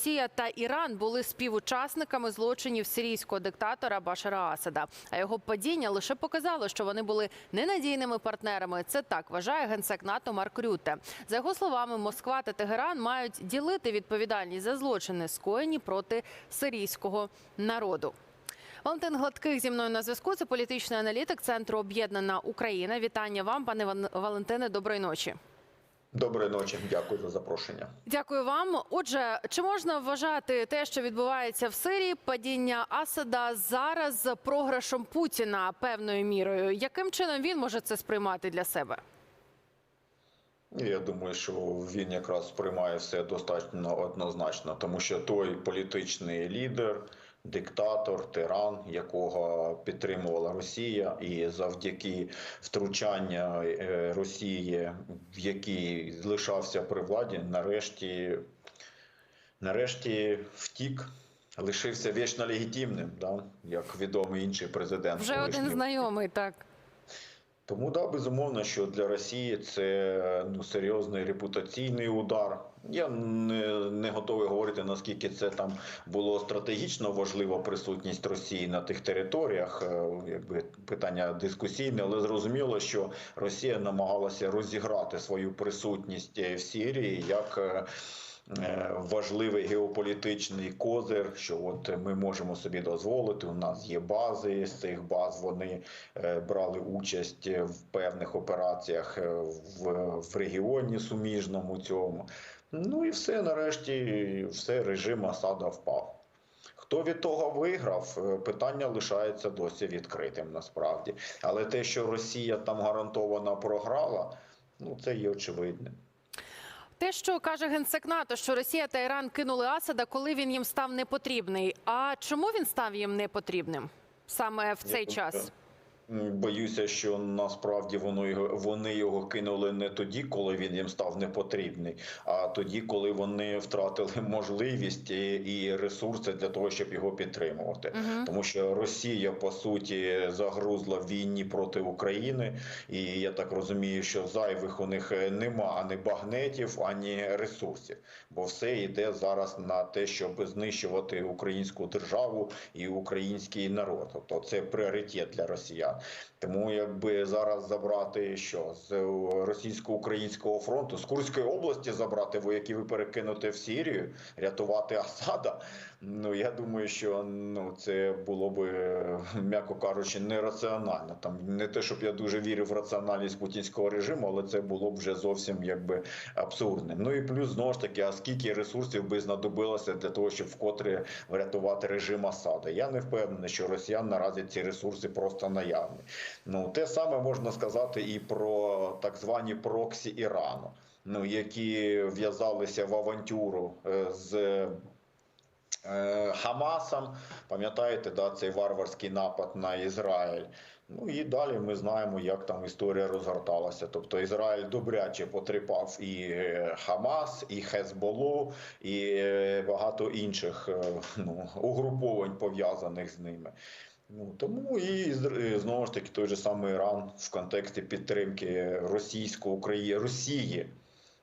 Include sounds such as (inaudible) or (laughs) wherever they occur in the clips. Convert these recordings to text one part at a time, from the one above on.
Росія та Іран були співучасниками злочинів сирійського диктатора Башара Асада. А його падіння лише показало, що вони були ненадійними партнерами. Це так вважає генсек НАТО Марк Рютте. За його словами, Москва та Тегеран мають ділити відповідальність за злочини, скоєні проти сирійського народу. Валентин Гладких зі мною на зв'язку. Це політичний аналітик Центру Об'єднана Україна. Вітання вам, пане Валентине. Доброї ночі. Доброї ночі, дякую за запрошення. Дякую вам. Отже, чи можна вважати те, що відбувається в Сирії, падіння Асада зараз програшем Путіна певною мірою? Яким чином він може це сприймати для себе? Я думаю, що він якраз сприймає все достатньо однозначно, тому що той політичний лідер, диктатор, тиран, якого підтримувала Росія, і завдяки втручання е, Росії, в якій лишався при владі, нарешті, нарешті втік. Лишився вічно легітимним, да? як відомий інший президент. Вже один знайомий, так. Тому да, безумовно, що для Росії це ну серйозний репутаційний удар. Я не, не готовий говорити наскільки це там було стратегічно важлива присутність Росії на тих територіях. Е, Якби питання дискусійне, але зрозуміло, що Росія намагалася розіграти свою присутність е, в Сирії як. е, Важливий геополітичний козир, що от ми можемо собі дозволити. У нас є бази з цих баз. Вони брали участь в певних операціях в регіоні суміжному цьому. Ну і все нарешті, все режим Асада впав. Хто від того виграв, е, питання лишається досі відкритим насправді. Але те, що Росія там гарантовано програла, ну це є очевидним. Те, що каже генсек НАТО, що Росія та Іран кинули Асада, коли він їм став непотрібний. А чому він став їм непотрібним саме в цей Я час? Боюся, що насправді воно його вони його кинули не тоді, коли він їм став непотрібний, а тоді, коли вони втратили (laughs) можливість і, і ресурси для того, щоб його підтримувати. Мгм. Тому що Росія по суті загрузла в війні проти України, і я так розумію, що зайвих у них е, нема ані багнетів, ані ресурсів, бо все йде зараз на те, щоб знищувати українську державу і український народ. Тобто це пріоритет для росіян. Тому якби зараз забрати що з е, російсько-українського фронту, з Курської області забрати вояків і перекинути в Сірію, рятувати Асада. Ну я думаю, що ну це було би, м'яко кажучи, нераціонально. Там не те, щоб я дуже вірив в раціональність путінського режиму, але це було б вже зовсім якби абсурдним. Ну і плюс знову ж таки, а скільки ресурсів би знадобилося для того, щоб вкотре врятувати режим Асада? Я не впевнений, що росіян наразі ці ресурси просто наявні. Ну те саме можна сказати і про так звані проксі Ірану. Ну, які в'язалися в авантюру е, з Хамасом, пам'ятаєте, да, цей варварський напад на Ізраїль. Ну і далі ми знаємо, як там історія розгорталася. Тобто Ізраїль добряче потріпав і е, Хамас, і Хезболу, і е, багато інших е, ну, угруповань пов'язаних з ними. Ну тому і знову ж таки той же самий Іран в контексті підтримки російсько-України Росії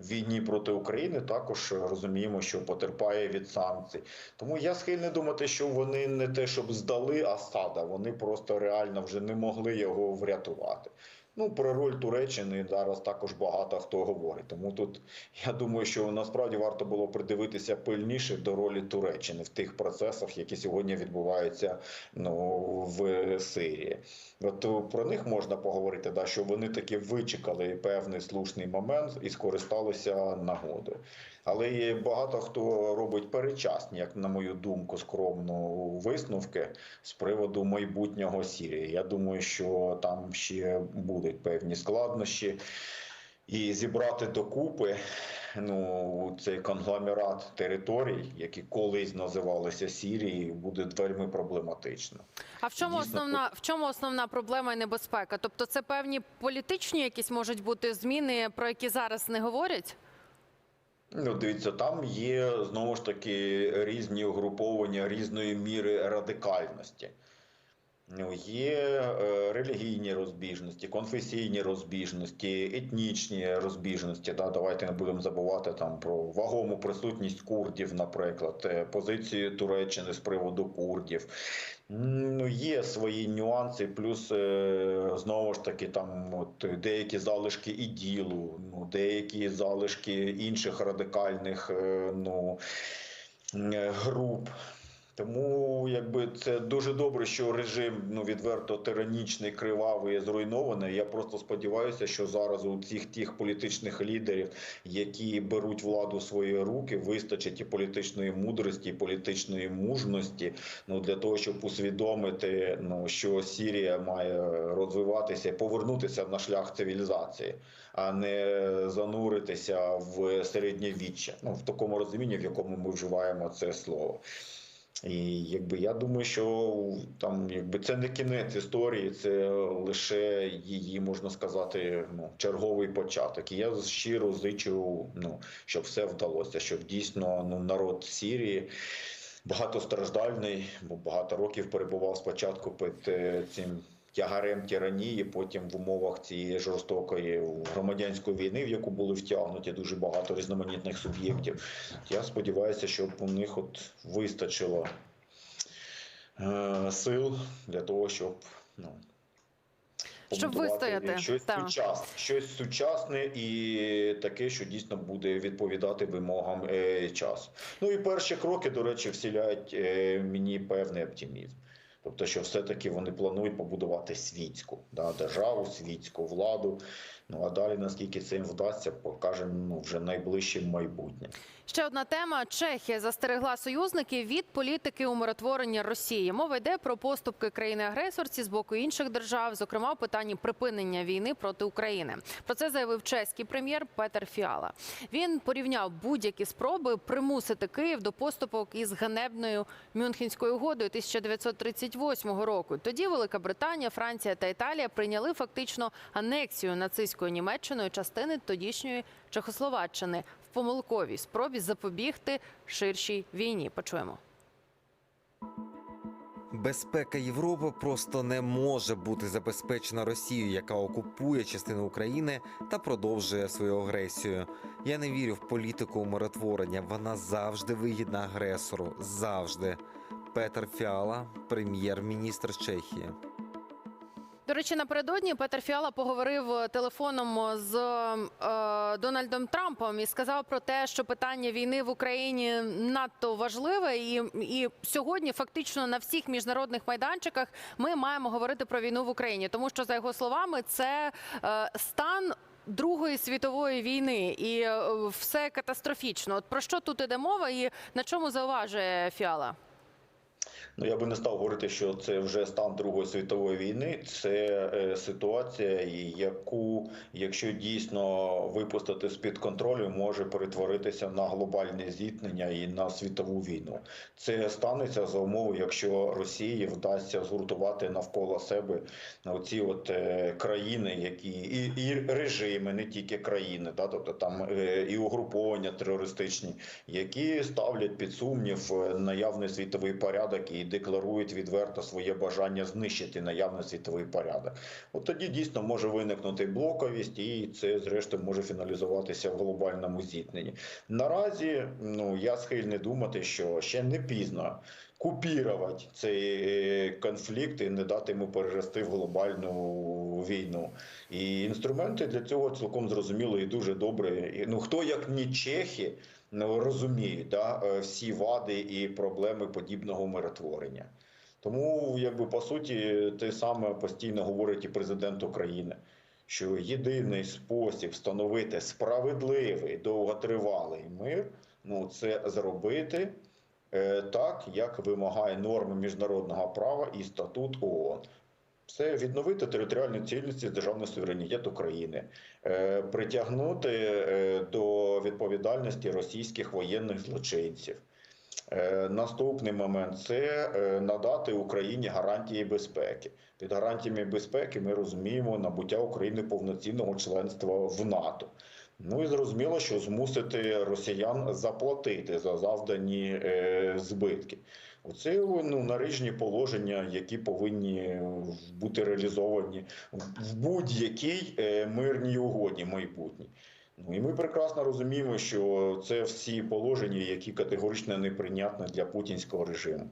війні проти України також розуміємо, що потерпає від санкцій. Тому я схильний думати, що вони не те, щоб здали Асада, вони просто реально вже не могли його врятувати. Ну, про роль Туреччини зараз також багато хто говорить. Тому тут я думаю, що насправді варто було придивитися пильніше до ролі Туреччини в тих процесах, які сьогодні відбуваються ну, в Сирії. От е, про них можна поговорити, да, що вони таки вичекали певний слушний момент і скористалися нагодою. Але є багато хто робить перечасні, як на мою думку, скромно висновки з приводу майбутнього Сірії. Я думаю, що там ще будуть певні складнощі. І зібрати докупи ну, цей конгломерат територій, які колись називалися Сірією, буде вельми проблематично. А в чому Дійсно, основна в чому основна проблема і небезпека? Тобто, це певні політичні якісь можуть бути зміни, про які зараз не говорять? Ну, дивіться, там є знову ж таки різні угруповання різної міри радикальності. Є е, релігійні розбіжності, конфесійні розбіжності, етнічні розбіжності. Да? Давайте не будемо забувати там про вагому присутність курдів, наприклад, е, позиції Туреччини з приводу курдів. Ну, є свої нюанси, плюс е, знову ж таки там от, деякі залишки іділу, ну, деякі залишки інших радикальних ну, груп. Тому якби це дуже добре, що режим ну відверто тиранічний, кривавий, зруйнований. Я просто сподіваюся, що зараз у цих тих політичних лідерів, які беруть владу в свої руки, вистачить і політичної мудрості, і політичної мужності. Ну для того, щоб усвідомити, ну що Сірія має розвиватися, повернутися на шлях цивілізації, а не зануритися в середньовіччя. Ну в такому розумінні, в якому ми вживаємо це слово. І якби я думаю, що там якби це не кінець історії, це лише її можна сказати, ну черговий початок. І я щиро зичу, ну щоб все вдалося, щоб дійсно ну народ Сірії багатостраждальний, бо багато років перебував спочатку під е, цим. Тягарем тиранії, потім в умовах цієї жорстокої громадянської війни, в яку були втягнуті дуже багато різноманітних суб'єктів. Я сподіваюся, щоб у них от вистачило е, сил для того, щоб ну, Щоб вистояти, щось так. сучасне, щось сучасне і таке, що дійсно буде відповідати вимогам е, часу. Ну і перші кроки, до речі, вселяють е, мені певний оптимізм. Тобто, що все-таки вони планують побудувати світську да, державу, світську владу. Ну а далі, наскільки це їм вдасться, покаже ну, вже найближчим майбутнє. Ще одна тема: Чехія застерегла союзників від політики умиротворення Росії. Мова йде про поступки країни-агресорці з боку інших держав, зокрема у питанні припинення війни проти України. Про це заявив чеський прем'єр Петер Фіала. Він порівняв будь-які спроби примусити Київ до поступок із ганебною Мюнхенською угодою 1938 року. Тоді Велика Британія, Франція та Італія прийняли фактично анексію нацистською Німеччиною частини тодішньої Чехословаччини в помилковій спробі запобігти ширшій війні. Почуємо. Безпека Європи просто не може бути забезпечена Росією, яка окупує частину України та продовжує свою агресію. Я не вірю в політику умиротворення. Вона завжди вигідна агресору. Завжди. Петер Фіала, прем'єр-міністр Чехії. До речі, напередодні Петер Фіала поговорив телефоном з е, Дональдом Трампом і сказав про те, що питання війни в Україні надто важливе, і, і сьогодні фактично на всіх міжнародних майданчиках ми маємо говорити про війну в Україні, тому що за його словами це е, стан. Другої світової війни і е, все катастрофічно. От про що тут іде мова, і на чому зауважує Фіала? Ну, я би не став говорити, що це вже стан Другої світової війни. Це е, ситуація, яку, якщо дійсно випустити з під контролю, може перетворитися на глобальне зіткнення і на світову війну. Це станеться за умови, якщо Росії вдасться згуртувати навколо себе оці от е, країни, які і, і режими, не тільки країни, да, тобто там е, і угруповання терористичні, які ставлять під сумнів е, наявний світовий порядок і декларують відверто своє бажання знищити наявний світовий порядок. От тоді дійсно може виникнути блоковість, і це зрештою може фіналізуватися в глобальному зіткненні. Наразі ну я схильний думати, що ще не пізно. Купірувати цей е, конфлікт і не дати йому перерости в глобальну війну. І інструменти для цього цілком зрозуміло і дуже добре. Ну хто як ні чехи розуміють да, е, всі вади і проблеми подібного миротворення. Тому, якби по суті, те саме постійно говорить і президент України, що єдиний спосіб встановити справедливий довготривалий мир ну це зробити е, так, як вимагає норми міжнародного права і статут ООН. Це відновити територіальну цілісність державний суверенітет України, е, притягнути е, до відповідальності російських воєнних злочинців. Е, Наступний момент це надати Україні гарантії безпеки. Під гарантіями безпеки ми розуміємо набуття України повноцінного членства в НАТО. Ну і зрозуміло, що змусити росіян заплатити за завдані збитки. Оце ну, наріжні положення, які повинні бути реалізовані в будь-якій е, мирній угоді майбутній. Ну і ми прекрасно розуміємо, що це всі положення, які категорично неприйнятні для путінського режиму.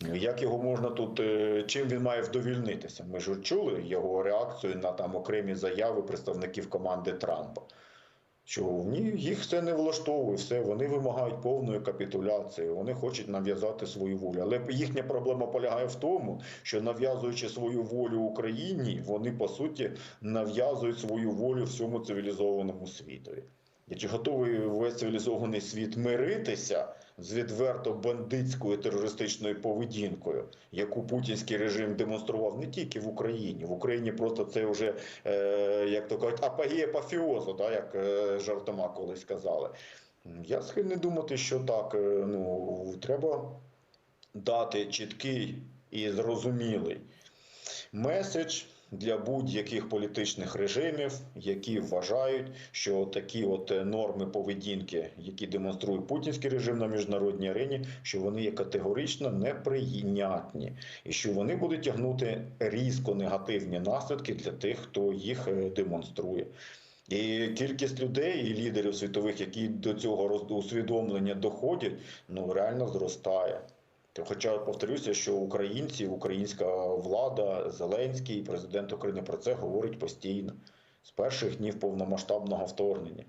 Ну, Як його можна тут, е, чим він має вдовільнитися? Ми ж чули його реакцію на там окремі заяви представників команди Трампа. Що ні, їх все не влаштовує, все вони вимагають повної капітуляції, вони хочуть нав'язати свою волю. Але їхня проблема полягає в тому, що нав'язуючи свою волю Україні, вони по суті нав'язують свою волю всьому цивілізованому світові. І чи готовий весь цивілізований світ миритися з відверто бандитською терористичною поведінкою, яку путінський режим демонстрував не тільки в Україні. В Україні просто це вже, е, як то кажуть, апогея апофіозу, да, як е, жартома колись казали. Я схильний думати, що так, е, ну, треба дати чіткий і зрозумілий меседж для будь-яких політичних режимів, які вважають, що такі от е, норми поведінки, які демонструє путінський режим на міжнародній арені, що вони є категорично неприйнятні, і що вони будуть тягнути різко негативні наслідки для тих, хто їх е, демонструє. І кількість людей і лідерів світових, які до цього усвідомлення доходять, ну реально зростає. Хоча повторюся, що українці, українська влада, Зеленський, президент України про це говорить постійно з перших днів повномасштабного вторгнення.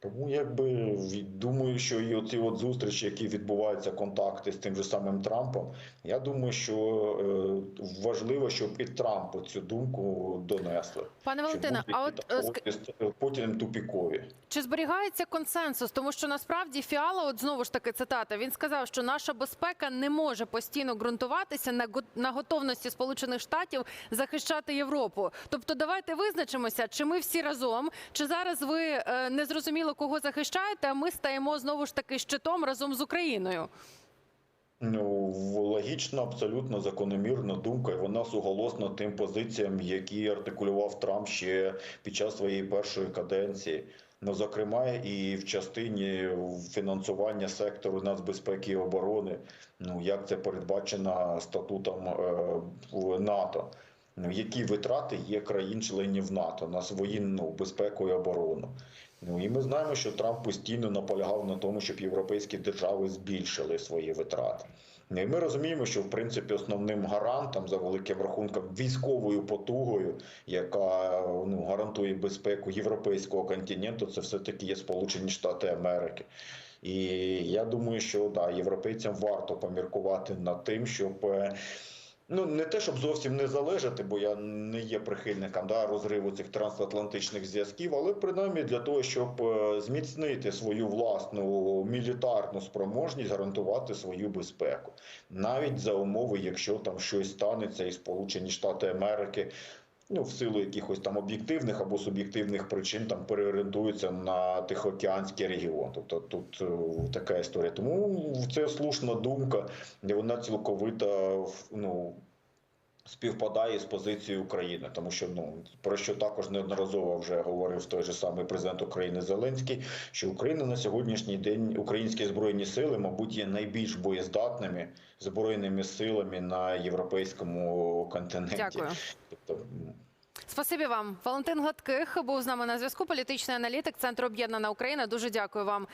Тому якби думаю, що і оці от зустрічі, які відбуваються, контакти з тим же самим Трампом, я думаю, що е, важливо, щоб і Трампу цю думку донесли. Пане Валентине, що а от е, будь-які тупікові. Чи зберігається консенсус? Тому що насправді Фіала, от знову ж таки цитата, він сказав, що наша безпека не може постійно ґрунтуватися на на готовності Сполучених Штатів захищати Європу. Тобто, давайте визначимося, чи ми всі разом, чи зараз ви е, не зрозуміло кого захищаєте, а ми стаємо знову ж таки щитом разом з Україною. Ну, логічна, абсолютно закономірна думка, і вона суголосна тим позиціям, які артикулював Трамп ще під час своєї першої каденції. Ну, зокрема, і в частині фінансування сектору нацбезпеки і оборони, ну як це передбачено статутом е, НАТО. Які витрати є країн-членів НАТО на свою ну, безпеку і оборону? Ну і ми знаємо, що Трамп постійно наполягав на тому, щоб європейські держави збільшили свої витрати. Ну, і ми розуміємо, що в принципі основним гарантом за великим рахунком військовою потугою, яка ну гарантує безпеку європейського континенту, це все таки є Сполучені Штати Америки. І я думаю, що да, європейцям варто поміркувати над тим, щоб. Ну, не те, щоб зовсім не залежати, бо я не є прихильником да, розриву цих трансатлантичних зв'язків, але принаймні для того, щоб е, зміцнити свою власну мілітарну спроможність, гарантувати свою безпеку, навіть за умови, якщо там щось станеться, і Сполучені Штати Америки. Ну, в силу якихось там об'єктивних або суб'єктивних причин там переорієнтуються на Тихоокеанський регіон. Тобто тут е, така історія. Тому це слушна думка, вона цілковито ну, співпадає з позицією України, тому що ну про що також неодноразово вже говорив той же самий президент України Зеленський, що Україна на сьогоднішній день українські збройні сили, мабуть, є найбільш боєздатними збройними силами на європейському континенті. Дякую. Тобто, Спасибі вам. Валентин Гладких був з нами на зв'язку. Політичний аналітик Центру Об'єднана Україна. Дуже дякую вам